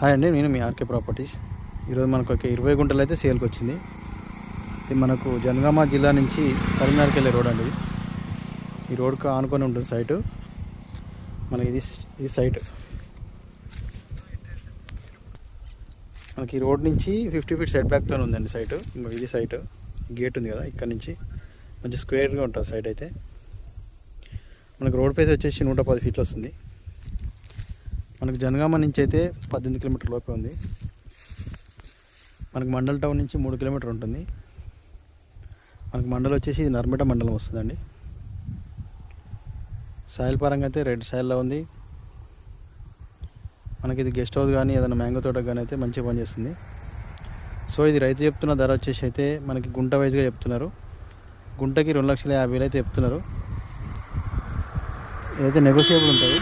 Hi అండి నేను మీ RK properties. ఈరోజు మనకు ఒక ఇరవై గుంటలు అయితే సేల్కి వచ్చింది. ఇది మనకు జనగామ జిల్లా నుంచి కరీంనగర్కి వెళ్ళే రోడ్ అండి ఇది. ఈ రోడ్కు ఆనుకొని ఉంటుంది సైటు. మనకి ఇది ఇది సైట్. మనకి ఈ రోడ్ నుంచి ఫిఫ్టీ ఫీట్ సెట్ బ్యాక్తో ఉందండి సైటు. ఇంకా ఇది సైట్. గేట్ ఉంది కదా ఇక్కడ నుంచి. మంచి స్క్వేర్గా ఉంటుంది సైట్ అయితే. మనకు రోడ్ ప్రైస్ వచ్చేసి నూట పది ఫీట్లు వస్తుంది. మనకు జనగామ నుంచి అయితే పద్దెనిమిది కిలోమీటర్ లోపే ఉంది. మనకు మండల్ టౌన్ నుంచి మూడు కిలోమీటర్ ఉంటుంది. మనకు మండలం వచ్చేసి ఇది నర్మట మండలం వస్తుందండి. సాయిల్ పరంగా అయితే రెడ్ సాయిల్లో ఉంది. మనకి ఇది గెస్ట్ హౌస్ కానీ ఏదైనా మ్యాంగో తోట కానీ అయితే మంచిగా పనిచేస్తుంది. సో ఇది రైతు చెప్తున్న ధర వచ్చేసి అయితే మనకి గుంట వైజ్గా చెప్తున్నారు. గుంటకి రెండు లక్షల యాభై వేలు అయితే చెప్తున్నారు. ఇదైతే నెగోషియబుల్ ఉంటుంది